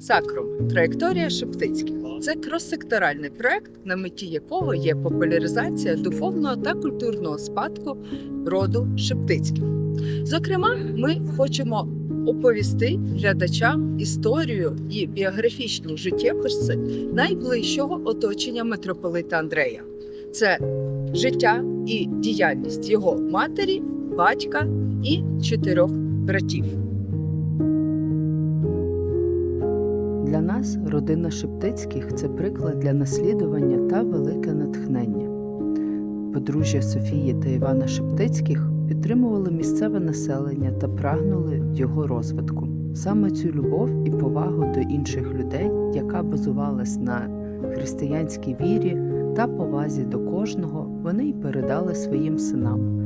Сакрум траєкторія Шептицьких. Це крос-секторальний проект, на меті якого є популяризація духовного та культурного спадку роду Шептицьких. Зокрема, ми хочемо оповісти глядачам історію і біографічні життєписи найближчого оточення митрополита Андрея. Це життя і діяльність його матері, батька і чотирьох братів. Нас родина Шептицьких це приклад для наслідування та велике натхнення. Подружжя Софії та Івана Шептицьких підтримували місцеве населення та прагнули його розвитку. Саме цю любов і повагу до інших людей, яка базувалась на християнській вірі та повазі до кожного, вони й передали своїм синам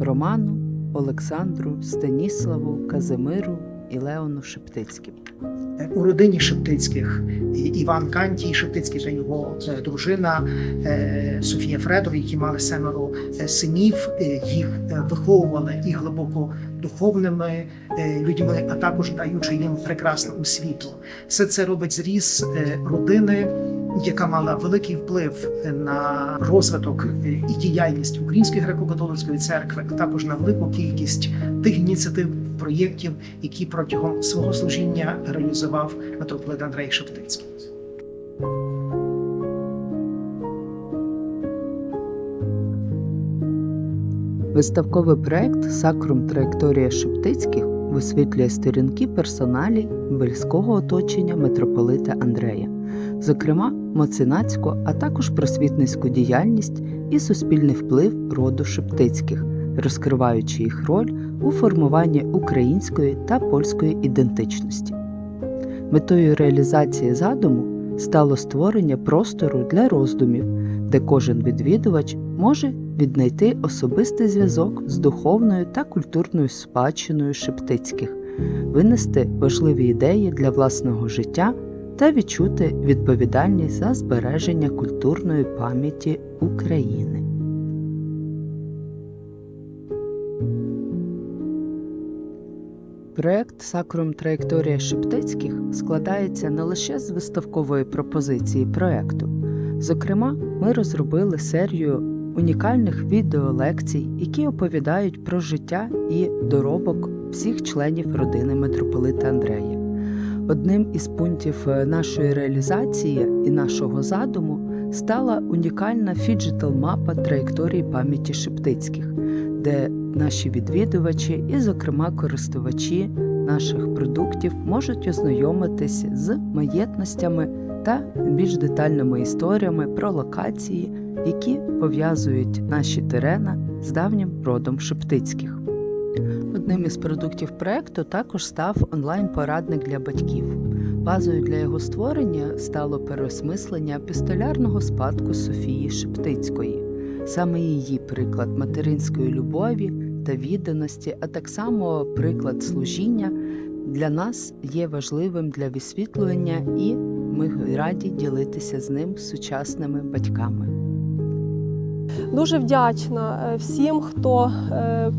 Роману, Олександру, Станіславу, Казимиру і Леону Шептицьким. у родині Шептицьких Іван Кантій Шептицький та його е, дружина е, Софія Фредор, які мали семеро е, синів, е, їх е, виховували і глибоко духовними е, людьми, а також даючи їм прекрасну освіту. Все це робить зріз е, родини. Яка мала великий вплив на розвиток е, і діяльність Української греко-католицької церкви, а також на велику кількість тих ініціатив, проєктів, які протягом свого служіння реалізував митрополит Андрей Шептицький. Виставковий проект Сакрум Траєкторія Шептицьких висвітлює сторінки персоналі близького оточення митрополита Андрея, зокрема меценатську, а також просвітницьку діяльність і суспільний вплив роду Шептицьких, розкриваючи їх роль у формуванні української та польської ідентичності. Метою реалізації задуму стало створення простору для роздумів, де кожен відвідувач може віднайти особистий зв'язок з духовною та культурною спадщиною Шептицьких, винести важливі ідеї для власного життя та відчути відповідальність за збереження культурної пам'яті України. Проект Сакрум Траєкторія Шептицьких складається не лише з виставкової пропозиції проекту. Зокрема, ми розробили серію унікальних відеолекцій, які оповідають про життя і доробок всіх членів родини митрополита Андрея. Одним із пунктів е, нашої реалізації і нашого задуму стала унікальна фіджитал-мапа траєкторії пам'яті Шептицьких, де наші відвідувачі і, зокрема, користувачі наших продуктів можуть ознайомитись з маєтностями та більш детальними історіями про локації, які пов'язують наші терена з давнім родом Шептицьких. Одним із продуктів проекту також став онлайн-порадник для батьків. Базою для його створення стало переосмислення епістолярного спадку Софії Шептицької. Саме її приклад материнської любові та відданості, а так само приклад служіння для нас є важливим для висвітлювання, і ми раді ділитися з ним сучасними батьками. Дуже вдячна е, всім, хто е,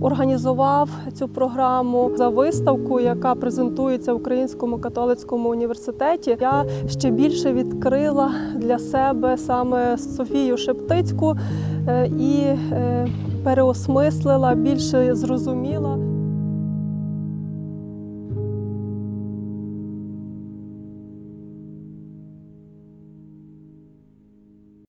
організував цю програму за виставку, яка презентується в Українському католицькому університеті. Я ще більше відкрила для себе саме Софію Шептицьку е, і переосмислила, більше зрозуміла.